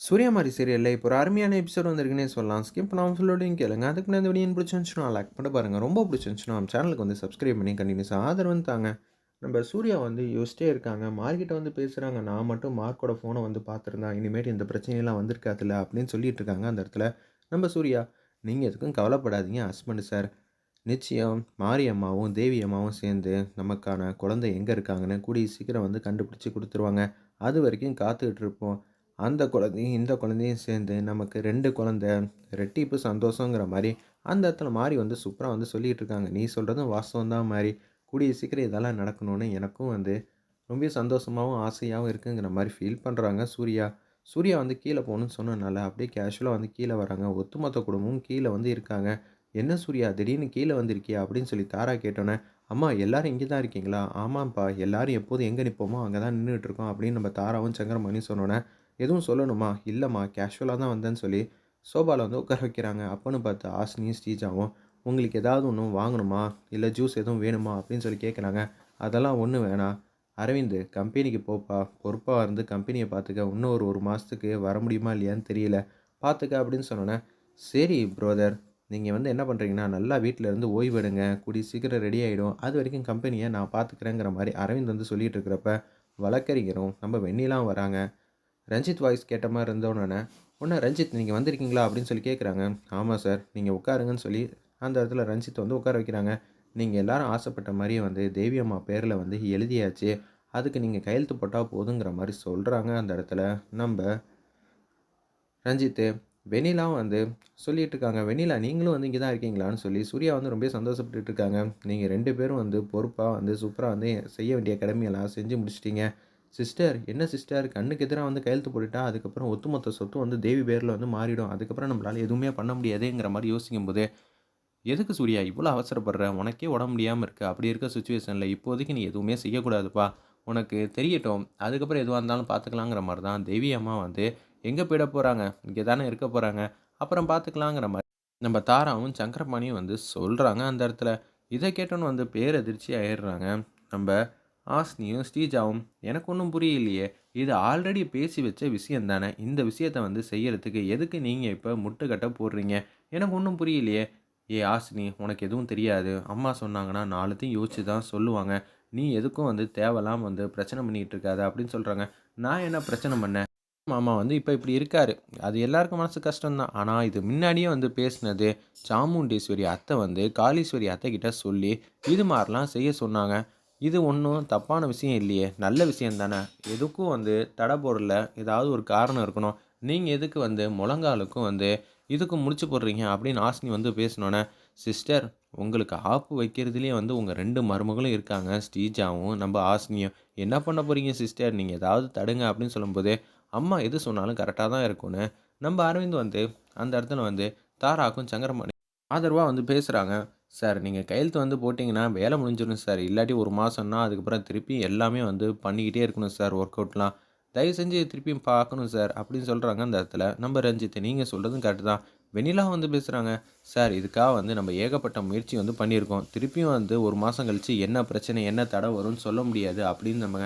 சூரியமாரி சீரியலில் இப்போ ஒரு அருமையான எபிசோட் வந்திருக்குன்னே சொல்லலாம். ஸ்கிப் பண்ணாமல் ஃபுல்லோடையும் கேளுங்க. அதுக்கு நான் இந்த வீடியோ பிடிச்சிருந்துச்சுன்னா லைக் பண்ண பாருங்கள் ரொம்ப பிடிச்சிருந்துச்சுன்னா நம்ம சேனலுக்கு வந்து சப்ஸ்கிரைப் பண்ணி கண்டினியூஸாக ஆதரவு தாங்க. நம்ம சூர்யா வந்து யோசிச்சிட்டே இருக்காங்க. மார்க்கிட்ட வந்து பேசுகிறாங்க நான் மட்டும் மார்க்கோட ஃபோனை வந்து பார்த்துருந்தேன் இனிமேட்டு இந்த பிரச்சனையெல்லாம் வந்திருக்காதுல்ல அப்படின்னு சொல்லிட்டு இருக்காங்க அந்த இடத்துல. நம்ம சூர்யா நீங்கள் எதுக்கும் கவலைப்படாதீங்க ஹஸ்பண்ட் சார் நிச்சயம் மாரியம்மாவும் தேவி அம்மாவும் சேர்ந்து நமக்கான குழந்தை எங்கே இருக்காங்கன்னு கூடிய சீக்கிரம் வந்து கண்டுபிடிச்சி கொடுத்துருவாங்க. அது வரைக்கும் காத்துக்கிட்டு இருப்போம். அந்த குழந்தையும் இந்த குழந்தையும் சேர்ந்து நமக்கு ரெண்டு குழந்தை ரெட்டிப்பு சந்தோஷங்கிற மாதிரி அந்த இடத்துல மாறி வந்து சூப்பராக வந்து சொல்லிகிட்டு இருக்காங்க. நீ சொல்கிறதும் வாஸ்தவம் தான் மாதிரி கூடிய சீக்கிரம் இதெல்லாம் நடக்கணும்னு எனக்கும் வந்து ரொம்ப சந்தோஷமாகவும் ஆசையாகவும் இருக்குங்கிற மாதிரி ஃபீல் பண்ணுறாங்க சூர்யா. சூர்யா வந்து கீழே போகணும்னு சொன்னனால அப்படியே கேஷுவலாக வந்து கீழே வராங்க. ஒத்துமொத்த குடும்பமும் கீழே வந்து இருக்காங்க. என்ன சூர்யா திடீர்னு கீழே வந்திருக்கியா? அப்படின்னு சொல்லி தாரா கேட்டோன்னே அம்மா எல்லோரும் இங்கே தான் இருக்கீங்களா? ஆமாம்ப்பா எல்லாரும் எப்போதும் எங்கே நிற்போமோ அங்கே தான் நின்றுட்டுருக்கோம் அப்படின்னு நம்ம தாராவும் சங்கரமணி சொன்னோன்னே எதுவும் சொல்லணுமா? இல்லைம்மா கேஷுவலாக தான் வந்தேன்னு சொல்லி சோபாவில் வந்து உட்கார வைக்கிறாங்க. அப்போன்னு பார்த்து ஆசினியும் ஸ்ரீஜாவும் உங்களுக்கு ஏதாவது ஒன்றும் வாங்கணுமா? இல்லை ஜூஸ் எதுவும் வேணுமா? அப்படின்னு சொல்லி கேட்குறாங்க அதெல்லாம் ஒன்றும் வேணாம். அரவிந்த் கம்பெனிக்கு போப்பா. பொறுப்பாக இருந்து கம்பெனியை பார்த்துக்க இன்னும் ஒரு ஒரு மாதத்துக்கு வர முடியுமா இல்லையான்னு தெரியல. பார்த்துக்க அப்படின்னு சொன்னோன்னே சரி ப்ரோதர் நீங்கள் வந்து என்ன பண்ணுறீங்கன்னா நல்லா வீட்டில் இருந்து ஓய்வு எடுங்க. கூடி சீக்கிரம் ரெடி ஆகிடும் அது வரைக்கும் கம்பெனியை நான் பார்த்துக்கிறேங்கிற மாதிரி அரவிந்த் வந்து சொல்லிகிட்டு இருக்கிறப்ப வழக்கறிஞரும் நம்ம வெண்ணிலாம் வராங்க. ரஞ்சித் வாய்ஸ் கேட்ட மாதிரி இருந்தோன்னே உடனே ரஞ்சித் நீங்கள் வந்திருக்கீங்களா? அப்படின்னு சொல்லி கேட்குறாங்க ஆமாம் சார் நீங்கள் உட்காருங்கன்னு சொல்லி அந்த இடத்துல ரஞ்சித் வந்து உட்கார வைக்கிறாங்க. நீங்கள் எல்லாரும் ஆசைப்பட்ட மாதிரியே வந்து தேவி அம்மா பேரில் வந்து எழுதியாச்சு. அதுக்கு நீங்கள் கையெழுத்து போட்டால் போதுங்கிற மாதிரி சொல்கிறாங்க அந்த இடத்துல. நம்ம ரஞ்சித்து வெனிலா வந்து சொல்லிட்டு இருக்காங்க. வெண்ணிலா நீங்களும் வந்து இங்கே தான் இருக்கீங்களான்னு சொல்லி சூர்யா வந்து ரொம்ப சந்தோஷப்பட்டு இருக்காங்க. நீங்கள் ரெண்டு பேரும் வந்து பொறுப்பாக வந்து சூப்பராக வந்து செய்ய வேண்டிய கடமையெல்லாம் செஞ்சு முடிச்சிட்டீங்க. சிஸ்டர் என்ன சிஸ்டர் கண்ணுக்கு எதிராக வந்து கையெழுத்து போட்டுட்டா அதுக்கப்புறம் ஒத்துமொத்த சொத்து வந்து தேவி பேரில் வந்து மாறிடும். அதுக்கப்புறம் நம்மளால் எதுவுமே பண்ண முடியாதுங்கிற மாதிரி யோசிக்கும் போது எதுக்கு சூர்யா இவ்வளோ அவசரப்படுற? உனக்கே உடம்பு முடியாமல் இருக்கு. அப்படி இருக்க சுச்சுவேஷனில் இப்போதைக்கு நீ எதுவுமே செய்யக்கூடாதுப்பா. உனக்கு தெரியட்டும். அதுக்கப்புறம் எதுவாக இருந்தாலும் பார்த்துக்கலாங்கிற மாதிரி தான் தேவி அம்மா வந்து எங்கே போயிட போகிறாங்க இங்கே தானே இருக்க போகிறாங்க அப்புறம் பார்த்துக்கலாங்கிற மாதிரி நம்ம தாராவும் சங்கரபாணியும் வந்து சொல்கிறாங்க அந்த இடத்துல. இதை கேட்டோன்னு வந்து பேரதிர்ச்சி ஆயிடுறாங்க. நம்ம ஆஸ்னியும் ஸ்ரீஜாவும் எனக்கு ஒன்றும் புரியலையே. இது ஆல்ரெடி பேசி வச்ச விஷயம் தானே இந்த விஷயத்தை வந்து செய்யறதுக்கு எதுக்கு நீங்கள் இப்போ முட்டுக்கட்டை போடுறீங்க? எனக்கு ஒன்றும் புரியலையே. ஏ ஆசினி உனக்கு எதுவும் தெரியாது. அம்மா சொன்னாங்கன்னா நாலுத்தையும் யோசிச்சு தான் சொல்லுவாங்க. நீ எதுக்கும் வந்து தேவலாம் வந்து பிரச்சனை பண்ணிகிட்டு இருக்காது அப்படின்னு சொல்கிறாங்க நான் என்ன பிரச்சனை பண்ணேன்? மாமா வந்து இப்போ இப்படி இருக்காரு. அது எல்லாருக்கும் மனசு கஷ்டம்தான். ஆனால் இது முன்னாடியே வந்து பேசினது சாமுண்டீஸ்வரி அத்தை வந்து காளீஸ்வரி அத்தை கிட்ட சொல்லி இது மாதிரிலாம் செய்ய சொன்னாங்க. இது ஒன்றும் தப்பான விஷயம் இல்லையே. நல்ல விஷயம் தானே. எதுக்கும் வந்து தடை போடல. ஏதாவது ஒரு காரணம் இருக்கணும். நீங்கள் எதுக்கு வந்து முழங்காலுக்கும் வந்து இதுக்கு முடிச்சு போடுறீங்க அப்படின்னு ஆசினி வந்து பேசினோன்னே சிஸ்டர் உங்களுக்கு ஆப்பு வைக்கிறதுலேயே வந்து உங்கள் ரெண்டு மருமகளும் இருக்காங்க. ஸ்ரீஜாவும் நம்ம ஆசினியும் என்ன பண்ண போகிறீங்க சிஸ்டர்? நீங்கள் ஏதாவது தடுங்க அப்படின்னு சொல்லும்போது அம்மா எது சொன்னாலும் கரெக்டாக தான் இருக்கும்னு. நம்ம அரவிந்த் வந்து அந்த இடத்துல வந்து தாராக்கும் சங்கரமணி ஆதரவாக வந்து பேசுகிறாங்க சார் நீங்கள் கையெழுத்து வந்து போட்டிங்கன்னா வேலை முடிஞ்சிடும் சார். இல்லாட்டி ஒரு மாதம்னா அதுக்கப்புறம் திருப்பி எல்லாமே வந்து பண்ணிக்கிட்டே இருக்கணும் சார் ஒர்க் அவுட்லாம் தயவு செஞ்சு திருப்பியும் பார்க்கணும் சார் அப்படின்னு சொல்கிறாங்க அந்த இடத்துல. நம்ம ரஞ்சித் நீங்கள் சொல்கிறதும் கரெக்டு தான். வெண்ணிலா வந்து பேசுகிறாங்க சார் இதுக்காக வந்து நம்ம ஏகப்பட்ட முயற்சி வந்து பண்ணியிருக்கோம். திருப்பியும் வந்து ஒரு மாதம் கழித்து என்ன பிரச்சனை என்ன தடை வரும்னு சொல்ல முடியாது. அப்படின்னு நம்ம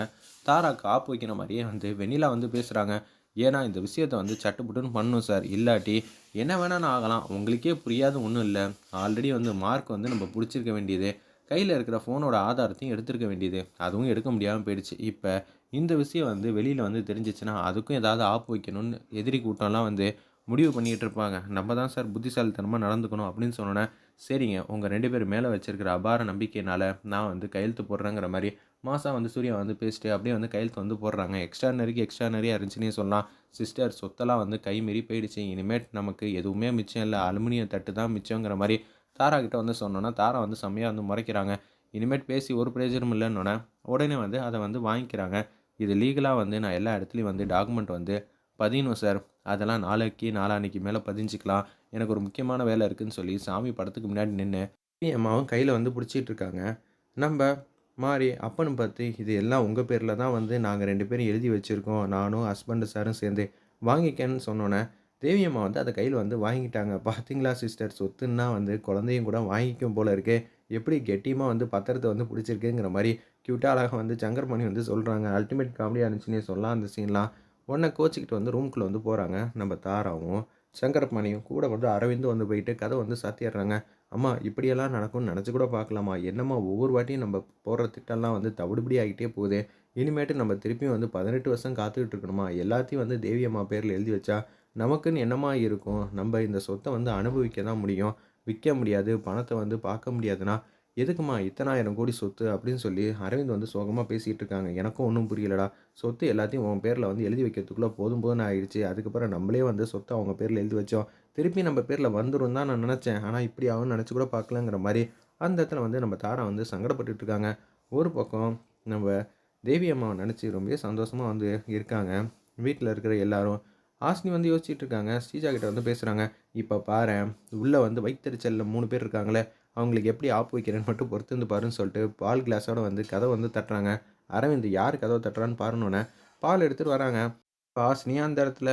தாரா காப்பு வைக்கிற மாதிரியே வந்து வெண்ணிலா வந்து பேசுகிறாங்க ஏன்னா இந்த விஷயத்தை வந்து சட்டுப்புட்டுன்னு பண்ணும் சார். இல்லாட்டி என்ன வேணாலும் ஆகலாம். உங்களுக்கே புரியாது ஒன்றும் இல்லை. ஆல்ரெடி வந்து மார்க் வந்து நம்ம பிடிச்சிருக்க வேண்டியது. கையில் இருக்கிற ஃபோனோட ஆதாரத்தையும் எடுத்திருக்க வேண்டியது. அதுவும் எடுக்க முடியாமல் போயிடுச்சு. இப்போ இந்த விஷயம் வந்து வெளியில் வந்து தெரிஞ்சிச்சுன்னா அதுக்கும் ஏதாவது ஆப்பு வைக்கணும்னு எதிரி கூட்டம்லாம் வந்து முடிவு பண்ணிகிட்டு இருப்பாங்க. நம்ம தான் சார் புத்திசாலித்தனமாக நடந்துக்கணும் அப்படின்னு சொன்னோன்னே சரிங்க. உங்கள் ரெண்டு பேர் மேலே வச்சுருக்கிற அபார நம்பிக்கையினால் நான் வந்து கையெழுத்து போடுறேங்கிற மாதிரி மாதம் வந்து சூர்யா வந்து பேசிட்டு அப்படியே வந்து கையெழுத்து வந்து போடுறாங்க. எக்ஸ்ட்ரானரிக்கு எக்ஸ்ட்ரானரியாக இருந்துச்சுன்னே சொல்லலாம். சிஸ்டர் சொத்தெல்லாம் வந்து கை மீறி போயிடுச்சு. இனிமேட் நமக்கு எதுவுமே மிச்சம் இல்லை. அலுமினியம் தட்டு தான் மிச்சங்கிற மாதிரி தாரா கிட்ட வந்து சொன்னோன்னா தாரா வந்து செம்மையாக வந்து முறைக்கிறாங்க. இனிமேட் பேசி ஒரு பிரயோஜனம் இல்லைன்னொன்னே உடனே வந்து அதை வந்து வாங்கிக்கிறாங்க. இது லீகலாக வந்து நான் எல்லா இடத்துலையும் வந்து டாக்குமெண்ட் வந்து பதியணும் சார் அதெல்லாம் நாளைக்கு நாளான்னைக்கு மேலே பதிஞ்சிக்கலாம். எனக்கு ஒரு முக்கியமான வேலை இருக்குதுன்னு சொல்லி சாமி படத்துக்கு முன்னாடி நின்று அம்மாவும் கையில் வந்து பிடிச்சிட்டு இருக்காங்க. நம்ம மாறி அப்பன்னு பார்த்து இது எல்லாம் உங்கள் பேரில் தான் வந்து நாங்கள் ரெண்டு பேரும் எழுதி வச்சுருக்கோம். நானும் ஹஸ்பண்டு சாரும் சேர்ந்து வாங்கிக்கன்னு சொன்னோன்னே தேவியம்மா வந்து அதை கையில் வந்து வாங்கிட்டாங்க பார்த்தீங்களா சிஸ்டர் சொத்துன்னா வந்து குழந்தையும் கூட வாங்கிக்கும் போல இருக்கே. எப்படி கெட்டியமாக வந்து பத்திரத்தை வந்து பிடிச்சிருக்குங்கிற மாதிரி க்யூட்டாக அழகாக வந்து சங்கர்மணி வந்து சொல்கிறாங்க அல்டிமேட் காமெடியாக இருந்துச்சுன்னே சொல்லலாம் அந்த சீன்லாம் உடனே கோச்சிக்கிட்டு வந்து ரூம்குள்ளே வந்து போகிறாங்க நம்ம தாராவும். சங்கரப்பாணியும் கூட வந்து அரவிந்து வந்து போயிட்டு கதை வந்து சாத்திடுறாங்க அம்மா இப்படியெல்லாம் நடக்கும்னு நினச்சி கூட பார்க்கலாமா? என்னம்மா ஒவ்வொரு வாட்டியும் நம்ம போடுற திட்டம்லாம் வந்து தவிடுபடி ஆகிட்டே போகுது. இனிமேட்டு நம்ம திருப்பியும் வந்து பதினெட்டு வருஷம் காத்துக்கிட்டு இருக்கணுமா? எல்லாத்தையும் வந்து தேவி அம்மா பேரில் எழுதி வச்சா நமக்குன்னு என்னமா இருக்கும்? நம்ம இந்த சொத்தை வந்து அனுபவிக்க தான் முடியும். விற்க முடியாது பணத்தை வந்து பார்க்க முடியாதுன்னா எதுக்குமா இத்தனாயிரம் கோடி சொத்து அப்படின்னு சொல்லி அரவிந்த் வந்து சோகமாக பேசிகிட்டு இருக்காங்க எனக்கும் ஒன்றும் புரியலடா. சொத்து எல்லாத்தையும் உன் பேரில் வந்து எழுதி வைக்கிறதுக்குள்ளே போதும் போதும் ஆயிடுச்சு. அதுக்கப்புறம் நம்மளே வந்து சொத்தை அவங்க பேரில் எழுதி வச்சோம். திருப்பி நம்ம பேரில் வந்துடும் தான் நான் நினச்சேன். ஆனால் இப்படி ஆகும்னு நினச்சி கூட பார்க்கலங்கிற மாதிரி அந்த இடத்துல வந்து நம்ம தாரா வந்து சங்கடப்பட்டுட்டு இருக்காங்க ஒரு பக்கம் நம்ம தேவி அம்மாவை நினச்சி ரொம்ப சந்தோஷமாக வந்து இருக்காங்க. வீட்டில் இருக்கிற எல்லாரும் ஆஸ்னி வந்து யோசிச்சுட்டு இருக்காங்க ஸ்ரீஜா கிட்ட வந்து பேசுகிறாங்க இப்போ பாரு உள்ளே வந்து வைத்தறிச்சலில் மூணு பேர் இருக்காங்களே அவங்களுக்கு எப்படி ஆப்பு வைக்கிறேன்னு மட்டும் பொறுத்து வந்து பாருன்னு சொல்லிட்டு பால் கிளாஸோட வந்து கதை வந்து தட்டுறாங்க. அரவிந்த் யார் கதவை தட்டுறான்னு பாருன்னொன்னே பால் எடுத்துகிட்டு வராங்க. ஆஸ்னி அந்த இடத்துல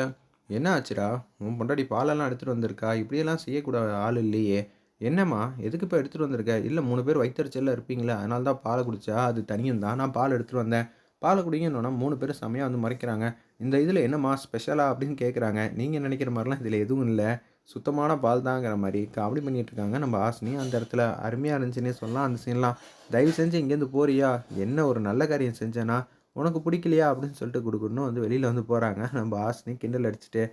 என்ன ஆச்சுடா? உன் பொண்டாடி பாலெல்லாம் எடுத்துகிட்டு வந்திருக்கா? இப்படியெல்லாம் செய்யக்கூடாத ஆள் இல்லையே. என்னம்மா? எதுக்கு இப்போ எடுத்துகிட்டு வந்திருக்க? இல்லை மூணு பேர் வைத்தறிச்சலில் இருப்பீங்களே அதனால தான் பாலை குடித்தா அது தனியும் தான் நான் பால் எடுத்துகிட்டு வந்தேன். பாலை குடிங்கன்னொன்னா மூணு பேரும் செம்மையாக வந்து மறைக்கிறாங்க. இந்த இதில் என்னம்மா ஸ்பெஷலாக அப்படின்னு கேட்குறாங்க நீங்கள் நினைக்கிற மாதிரிலாம் இதில் எதுவும் இல்லை. சுத்தமான பால் தாங்கிற மாதிரி காமெடி பண்ணிகிட்டு இருக்காங்க நம்ம ஆசினி அந்த இடத்துல அருமையாக இருந்துச்சுன்னே சொல்லலாம். அந்த சீன்லாம் தயவு செஞ்சு இங்கேருந்து போறியா? என்ன ஒரு நல்ல காரியம் செஞ்சேன்னா உனக்கு பிடிக்கலையா? அப்படின்னு சொல்லிட்டு கொடுக்கணும் வந்து வெளியில் வந்து போகிறாங்க நம்ம ஆசினி கிண்டல் அடிச்சுட்டு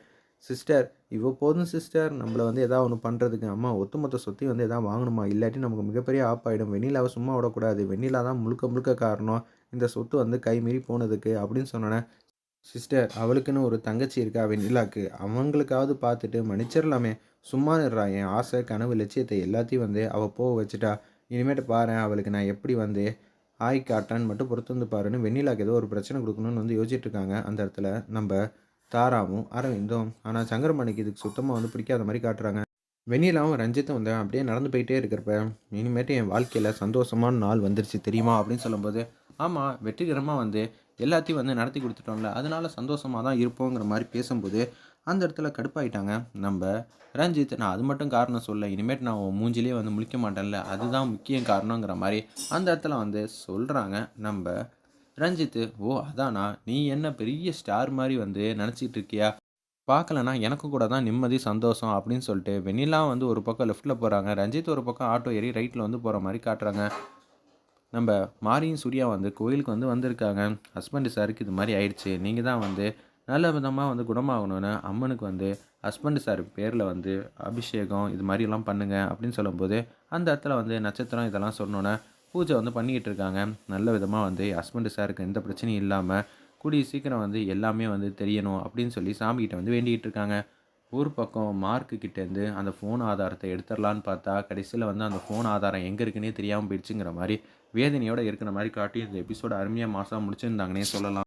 சிஸ்டர் இவ்வளோ போதும் சிஸ்டர். நம்மளை வந்து எதாவது ஒன்று பண்ணுறதுக்கு அம்மா ஒத்துமொத்த சொத்தையும் வந்து எதாவது வாங்கணுமா? இல்லாட்டி நமக்கு மிகப்பெரிய ஆகிடும் வெண்ணிலாவை சும்மா விடக்கூடாது. வெண்ணிலா தான் முழுக்க முழுக்க காரணம். இந்த சொத்து வந்து கை மீறி போனதுக்கு அப்படின்னு சொன்னோன்னே சிஸ்டர் அவளுக்குன்னு ஒரு தங்கச்சி இருக்கா? வெண்ணிலாக்கு அவங்களுக்காவது பார்த்துட்டு மன்னிச்சிடலாமே. சும்மா இருறா என் ஆசை கனவு லட்சியத்தை எல்லாத்தையும் வந்து அவள் போக வச்சுட்டா. இனிமேட்டு பாரு அவளுக்கு நான் எப்படி வந்து ஆய் காட்டான்னு மட்டும் பொறுத்து வந்து பாருன்னு வெண்ணிலாக்கு ஏதோ ஒரு பிரச்சனை கொடுக்கணும்னு வந்து யோசிச்சுட்டு இருக்காங்க. அந்த இடத்துல நம்ம தாராவும் அரவிந்தும் ஆனால் சங்கரமணிக்கு இதுக்கு சுத்தமாக வந்து பிடிக்காத மாதிரி காட்டுறாங்க. வெண்ணிலாவும் ரஞ்சித்தும் வந்து அப்படியே நடந்து போயிட்டே இருக்கிறப்ப இனிமேட்டு என் வாழ்க்கையில் சந்தோஷமான நாள் வந்துருச்சு தெரியுமா? அப்படின்னு சொல்லும்போது ஆமாம் வெற்றிகரமாக வந்து எல்லாத்தையும் வந்து நடத்தி கொடுத்துட்டோம்ல அதனால் சந்தோஷமாக தான் இருப்போங்கிற மாதிரி பேசும்போது அந்த இடத்துல கடுப்பாயிட்டாங்க. நம்ம ரஞ்சித் நான் அது மட்டும் காரணம் சொல்ல இனிமேட் நான் மூஞ்சிலே வந்து முழிக்க மாட்டேன்ல அதுதான் முக்கிய காரணங்கிற மாதிரி அந்த இடத்துல வந்து சொல்கிறாங்க நம்ம ரஞ்சித்து ஓ அதானா? நீ என்ன பெரிய ஸ்டார் மாதிரி வந்து நினச்சிட்டு இருக்கியா? பார்க்கலனா எனக்கும் கூட தான் நிம்மதி சந்தோஷம் அப்படின்னு சொல்லிட்டு வெண்ணிலா வந்து ஒரு பக்கம் லெஃப்ட்டில் போகிறாங்க ரஞ்சித் ஒரு பக்கம் ஆட்டோ ஏறி ரைட்டில் வந்து போகிற மாதிரி காட்டுறாங்க. நம்ம மாரியும் சூர்யா வந்து கோயிலுக்கு வந்து வந்திருக்காங்க. ஹஸ்பண்டு சாருக்கு இது மாதிரி ஆயிடுச்சு. நீங்கள் தான் வந்து நல்ல விதமாக வந்து குணமாகணும்னு அம்மனுக்கு வந்து ஹஸ்பண்டு சார் பேரில் வந்து அபிஷேகம் இது மாதிரிலாம் பண்ணுங்கள் அப்படின்னு சொல்லும்போது அந்த இடத்துல வந்து நட்சத்திரம் இதெல்லாம் சொன்னோன்னே பூஜை வந்து பண்ணிக்கிட்டு இருக்காங்க. நல்ல விதமாக வந்து ஹஸ்பண்டு சாருக்கு எந்த பிரச்சனையும் இல்லாமல் கூடிய சீக்கிரம் வந்து எல்லாமே வந்து தெரியணும் அப்படின்னு சொல்லி சாமிகிட்ட வந்து வேண்டிகிட்டு இருக்காங்க. ஒரு பக்கம் மார்க்கு கிட்டேருந்து அந்த ஃபோன் ஆதாரத்தை எடுத்துடலான்னு பார்த்தா கடைசியில் வந்து அந்த ஃபோன் ஆதாரம் எங்கே இருக்குன்னே தெரியாமல் போயிடுச்சுங்கிற மாதிரி வேதனையோடு இருக்கிற மாதிரி காட்டி இந்த எபிசோட அருமையாக மாதம் முடிச்சிருந்தாங்கன்னே சொல்லலாம்.